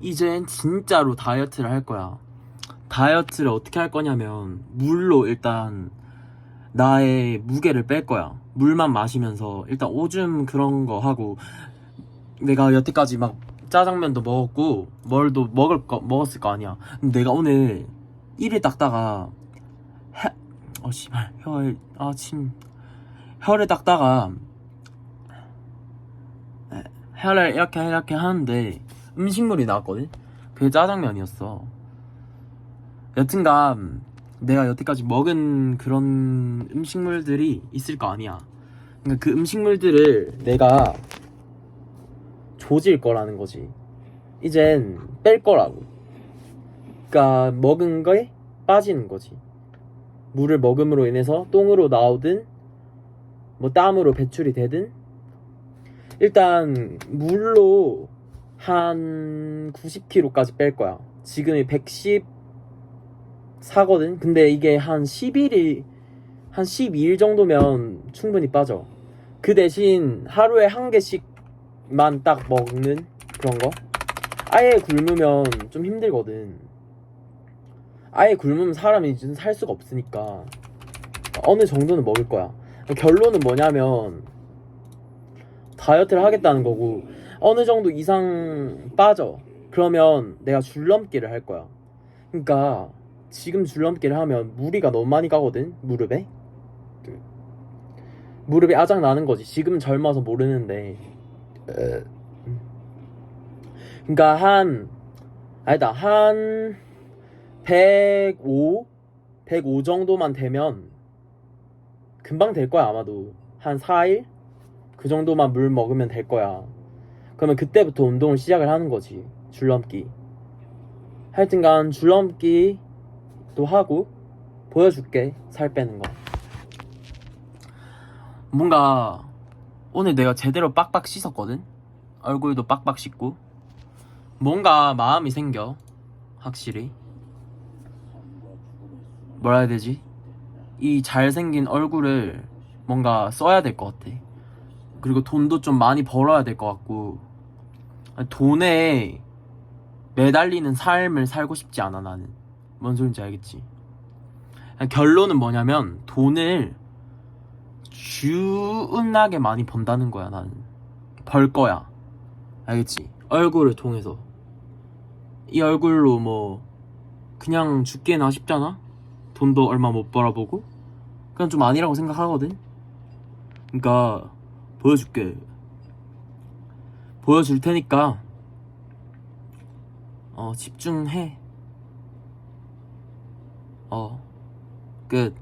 이젠 진짜로 다이어트를 할 거야. 다이어트를 어떻게 할 거냐면 물로 일단 나의 무게를 뺄 거야. 물만 마시면서 일단 오줌 그런 거 하고 내가 여태까지 막 짜장면도 먹었고 뭘도 먹을 거 먹었을 거 아니야. 내가 오늘 이를 닦다가 해, 어 씨발 혀에 아침 혀를 닦다가 에, 혀를 이렇게 이렇게 하는데 음식물이 나왔거든. 그게 짜장면이었어. 여튼간 내가 여태까지 먹은 그런 음식물들이 있을 거 아니야. 그러니까 그 음식물들을 내가 조질 거라는 거지. 이젠 뺄 거라고. 그러니까 먹은 거에 빠지는 거지. 물을 먹음으로 인해서 똥으로 나오든 뭐 땀으로 배출이 되든 일단 물로 한 90kg까지 뺄 거야. 지금이 114거든. 근데 이게 한 11일 한 12일 정도면 충분히 빠져. 그 대신 하루에 한 개씩만 딱 먹는 그런 거. 아예 굶으면 좀 힘들거든. 아예 굶으면 사람이 좀살 수가 없으니까 어느 정도는 먹을 거야. 결론은 뭐냐면 다이어트를 하겠다는 거고 어느 정도 이상 빠져. 그러면 내가 줄넘기를 할 거야. 그러니까 지금 줄넘기를 하면 무리가 너무 많이 가거든 무릎에. 그 무릎이 아작 나는 거지. 지금 젊어서 모르는데. 음. 그러니까 한 아니다 한 105, 105 정도만 되면 금방 될 거야 아마도 한 4일 그 정도만 물 먹으면 될 거야. 그러면 그때부터 운동을 시작을 하는 거지 줄넘기. 하여튼간 줄넘기도 하고 보여줄게 살 빼는 거. 뭔가 오늘 내가 제대로 빡빡 씻었거든. 얼굴도 빡빡 씻고 뭔가 마음이 생겨 확실히. 뭐라 해야 되지? 이 잘생긴 얼굴을 뭔가 써야 될 것 같아. 그리고 돈도 좀 많이 벌어야 될 것 같고 돈에 매달리는 삶을 살고 싶지 않아 나는. 뭔 소린지 알겠지? 결론은 뭐냐면 돈을 주운나게 많이 번다는 거야 나는. 벌 거야. 알겠지? 얼굴을 통해서. 이 얼굴로 뭐 그냥 죽기나 쉽잖아? 돈도 얼마 못 벌어보고 그냥 좀 아니라고 생각하거든 그러니까 보여줄게. 보여줄 테니까 어 집중해. 어 끝